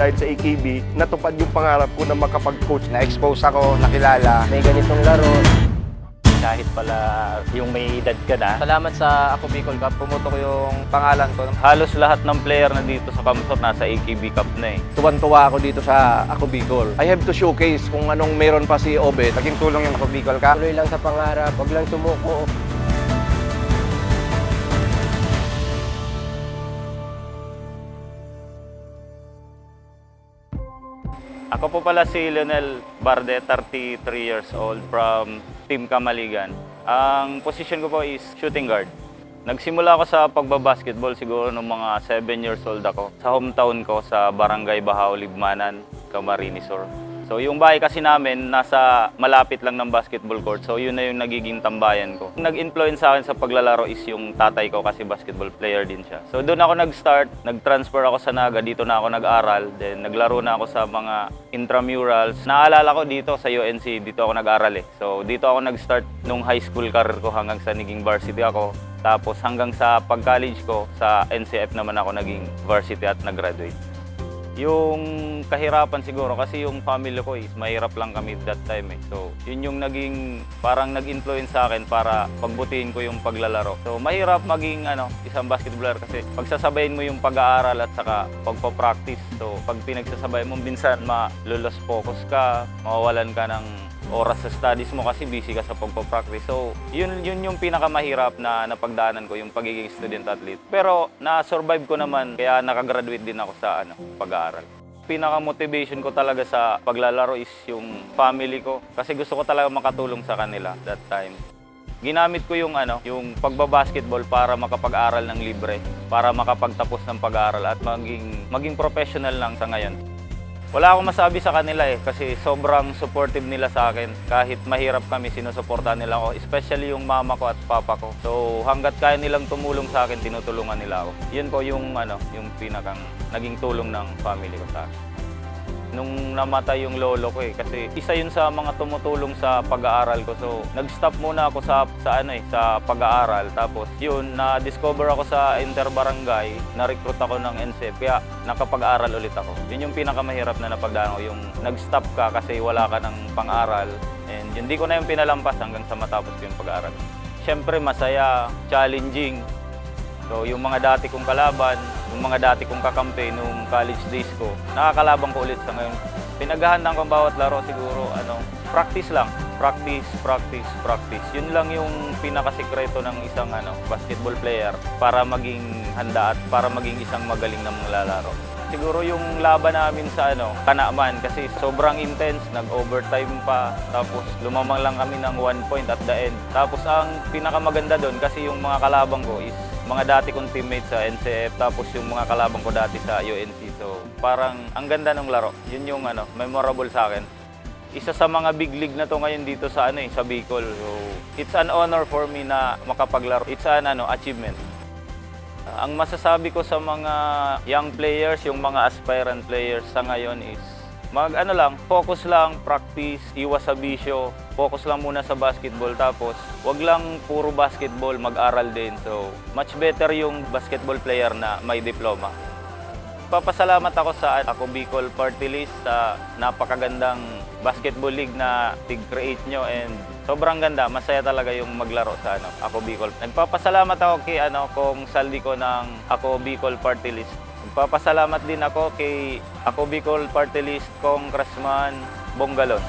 dahil sa AKB, natupad yung pangarap ko na makapag-coach. Na-expose ako, nakilala. May ganitong laro. kahit pala yung may edad ka na. Salamat sa Ako Bicol Cup. Pumutok yung pangalan ko. Halos lahat ng player na dito sa Kamsot nasa AKB Cup na eh. Tuwan-tuwa ako dito sa Ako Bicol. I have to showcase kung anong meron pa si Obet. Naging tulong yung Ako Bicol Cup. Tuloy lang sa pangarap. Huwag lang sumuko. Ako po pala si Lionel Barde, 33 years old from Team Kamaligan. Ang position ko po is shooting guard. Nagsimula ako sa pagbabasketball siguro nung mga 7 years old ako. Sa hometown ko sa Barangay Bahao, Libmanan, Camarines Sur. So yung bahay kasi namin nasa malapit lang ng basketball court. So yun na yung nagiging tambayan ko. Nag-influence sa akin sa paglalaro is yung tatay ko kasi basketball player din siya. So doon ako nag-start, nag-transfer ako sa Naga, dito na ako nag-aral. Then naglaro na ako sa mga intramurals. Naalala ko dito sa UNC, dito ako nag-aral eh. So dito ako nag-start nung high school career ko hanggang sa naging varsity ako. Tapos hanggang sa pag-college ko, sa NCF naman ako naging varsity at nag-graduate. Yung kahirapan siguro kasi yung family ko is mahirap lang kami that time eh. So, yun yung naging parang nag-influence sa akin para pagbutihin ko yung paglalaro. So, mahirap maging ano, isang basketballer kasi pagsasabayin mo yung pag-aaral at saka pagpa-practice. So, pag pinagsasabay mo, minsan malulos focus ka, mawawalan ka ng oras sa studies mo kasi busy ka sa pagpo-practice. So, yun, yun yung pinakamahirap na napagdaanan ko, yung pagiging student athlete. Pero, na-survive ko naman, kaya nakagraduate din ako sa ano, pag-aaral. Pinaka-motivation ko talaga sa paglalaro is yung family ko. Kasi gusto ko talaga makatulong sa kanila that time. Ginamit ko yung ano, yung pagbabasketball para makapag-aral ng libre, para makapagtapos ng pag-aaral at maging maging professional lang sa ngayon. Wala akong masabi sa kanila eh kasi sobrang supportive nila sa akin. Kahit mahirap kami, sinusuportahan nila ako. Especially yung mama ko at papa ko. So hanggat kaya nilang tumulong sa akin, tinutulungan nila ako. Yun po yung ano, yung pinakang naging tulong ng family ko sa akin. Nung namatay yung lolo ko eh kasi isa yun sa mga tumutulong sa pag-aaral ko. So nag-stop muna ako sa sa ano eh sa pag-aaral tapos yun na-discover ako sa interbarangay, na-recruit ako ng NCF kaya nakapag-aral ulit ako. Yun yung pinakamahirap na napagdaan ko, yung nag-stop ka kasi wala ka ng pang-aral and yun di ko na yung pinalampas hanggang sa matapos yung pag-aaral. Siyempre masaya, challenging, So yung mga dati kong kalaban, yung mga dati kong kakampi nung college days ko, nakakalaban ko ulit sa ngayon. Pinaghahandaan ko bawat laro siguro, ano, practice lang. Practice, practice, practice. Yun lang yung pinakasikreto ng isang ano, basketball player para maging handa at para maging isang magaling na maglalaro. Siguro yung laban namin sa ano, Kanaman kasi sobrang intense, nag-overtime pa, tapos lumamang lang kami ng one point at the end. Tapos ang pinakamaganda doon kasi yung mga kalabang ko is mga dati kong teammates sa NCF tapos yung mga kalabang ko dati sa UNC. So parang ang ganda ng laro. Yun yung ano, memorable sa akin. Isa sa mga big league na to ngayon dito sa ano eh, sa Bicol. So it's an honor for me na makapaglaro. It's an ano, achievement. Ang masasabi ko sa mga young players, yung mga aspirant players sa ngayon is mag ano lang, focus lang, practice, iwas sa bisyo, focus lang muna sa basketball tapos wag lang puro basketball, mag-aral din. So, much better yung basketball player na may diploma. Papasalamat ako sa Ako Bicol Party List sa napakagandang basketball league na tig-create nyo and sobrang ganda. Masaya talaga yung maglaro sa ano, Ako Bicol. Nagpapasalamat ako kay ano, kung saldi ko ng Ako Bicol Party List. Nagpapasalamat din ako kay Ako Bicol Party List Congressman Bonggalon.